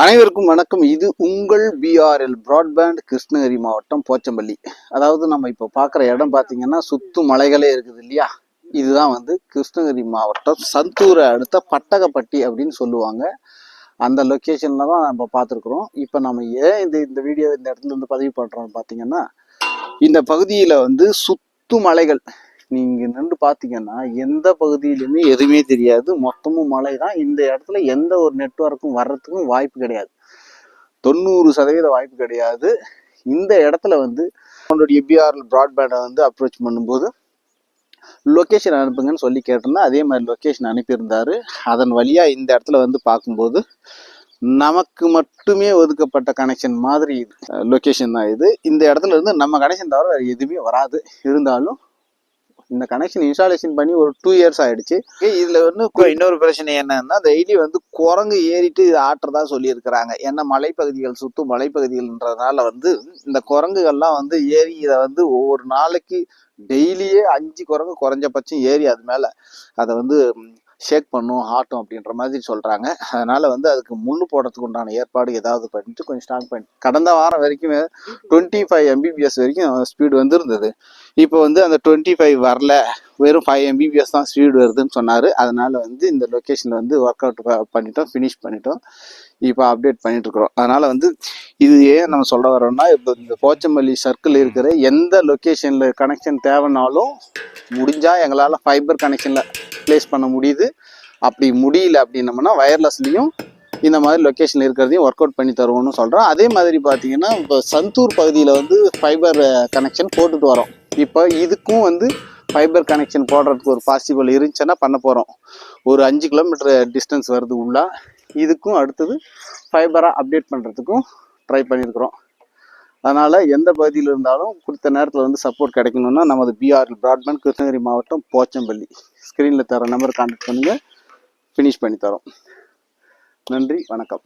அனைவருக்கும் வணக்கம். இது உங்கள் பிஆர்எல் பிராட்பேண்ட் கிருஷ்ணகிரி மாவட்டம் போச்சம்பள்ளி. அதாவது நம்ம இப்போ பார்க்குற இடம் பார்த்தீங்கன்னா சுத்து மலைகளே இருக்குது இல்லையா? இதுதான் வந்து கிருஷ்ணகிரி மாவட்டம். சந்தூரை அடுத்த பட்டகப்பட்டி அப்படின்னு சொல்லுவாங்க. அந்த லொக்கேஷனில் தான் நம்ம பார்த்துருக்குறோம் இப்போ நம்ம ஏன் இந்த இந்த வீடியோ இந்த இடத்துல இருந்து பதிவு பண்ணுறோம்னு பார்த்தீங்கன்னா இந்த பகுதியில் வந்து சுத்து மலைகள் நீங்கள் நின்று பார்த்தீங்கன்னா எந்த பகுதியிலுமே எதுவுமே தெரியாது. மொத்தமும் மழை தான். இந்த இடத்துல எந்த ஒரு நெட்வொர்க்கும் வர்றதுக்கும் வாய்ப்பு கிடையாது. தொண்ணூறு சதவீத வாய்ப்பு கிடையாது. இந்த இடத்துல வந்து உங்களுடைய பிஆர்எல் ப்ராட்பேண்டை வந்து அப்ரோச் பண்ணும்போது லொக்கேஷன் அனுப்புங்கன்னு சொல்லி கேட்டிருந்தா அதே மாதிரி லொக்கேஷன் அனுப்பியிருந்தாரு. அதன் வழியா இந்த இடத்துல வந்து பார்க்கும்போது நமக்கு மட்டுமே ஒதுக்கப்பட்ட கனெக்ஷன் மாதிரி லொக்கேஷன் தான் இது. இந்த இடத்துல இருந்து நம்ம கனெக்ஷன் தவிர வேறு எதுவுமே வராது. இருந்தாலும் இந்த கனெக்ஷன் இன்ஸ்டாலேஷன் பண்ணி ஒரு டூ இயர்ஸ் ஆயிடுச்சு. இதுல வந்து இன்னொரு பிரச்சனை என்னன்னா டெய்லி வந்து குரங்கு ஏறிட்டு இது ஆட்டுறதா சொல்லியிருக்கிறாங்க. ஏன்னா மலைப்பகுதிகள் சுத்தும் மலைப்பகுதிகள்ன்றதுனால வந்து இந்த குரங்குகள்லாம் வந்து ஏறி இதை வந்து ஒவ்வொரு நாளைக்கு டெய்லியே அஞ்சு குரங்கு குறைஞ்சபட்சம் ஏறி அது மேல. அதை வந்து ஷேக் பண்ணும் ஆட்டும் அப்படின்ற மாதிரி சொல்கிறாங்க அதனால் வந்து அதுக்கு முள்ளு போடுறதுக்கு உண்டான ஏற்பாடு ஏதாவது பண்ணிட்டு கொஞ்சம் ஸ்டார்ட் பண்ணி கடந்த வாரம் வரைக்கும் டுவெண்ட்டி ஃபைவ் எம்பிபிஎஸ் வரைக்கும் ஸ்பீடு வந்துருந்தது. இப்போ வந்து அந்த டுவெண்ட்டி ஃபைவ் வரல. வெறும் ஃபைவ் எம்பிபிஎஸ் தான் ஸ்பீடு வருதுன்னு சொன்னார். அதனால் வந்து இந்த லொக்கேஷனில் வந்து ஒர்க் அவுட் பண்ணிட்டோம் ஃபினிஷ் பண்ணிட்டோம். இப்போ அப்டேட் பண்ணிட்டுருக்குறோம் அதனால் வந்து இது ஏன் நம்ம சொல்ல வரோம்னா இப்போ இந்த போச்சம்பள்ளி சர்க்கிள் இருக்கிற எந்த லொக்கேஷனில் கனெக்ஷன் தேவைனாலும் முடிஞ்சால் எங்களால் ஃபைபர் கனெக்ஷனில் ப்ளேஸ் பண்ண முடியுது. அப்படி முடியல அப்படின்னம்னா வயர்லெஸ்லேயும் இந்த மாதிரி லொக்கேஷனில் இருக்கிறதையும் ஒர்க் அவுட் பண்ணி தருவோம்னு சொல்கிறோம் அதே மாதிரி பார்த்தீங்கன்னா இப்போ சந்தூர் பகுதியில் வந்து ஃபைபர் கனெக்ஷன் போட்டுட்டு வரோம். இப்போ இதுக்கும் வந்து ஃபைபர் கனெக்ஷன் போடுறதுக்கு ஒரு பாசிபிள் இருந்துச்சுன்னா பண்ண போகிறோம் ஒரு அஞ்சு கிலோமீட்டர் டிஸ்டன்ஸ் வருது உள்ளா. இதுக்கும் அடுத்தது ஃபைபராக அப்டேட் பண்ணுறதுக்கும் ட்ரை பண்ணியிருக்கிறோம் அதனால் எந்த பகுதியில் இருந்தாலும் குறித்த நேரத்தில் வந்து சப்போர்ட் கிடைக்கணும்னா நமது பிஆர்எல் பிராட்பேண்ட் கிருஷ்ணகிரி மாவட்டம் போச்சம்பள்ளி. ஸ்க்ரீனில் தர நம்பர் கான்டாக்ட் பண்ணுங்கள் ஃபினிஷ் பண்ணி தரோம். நன்றி வணக்கம்.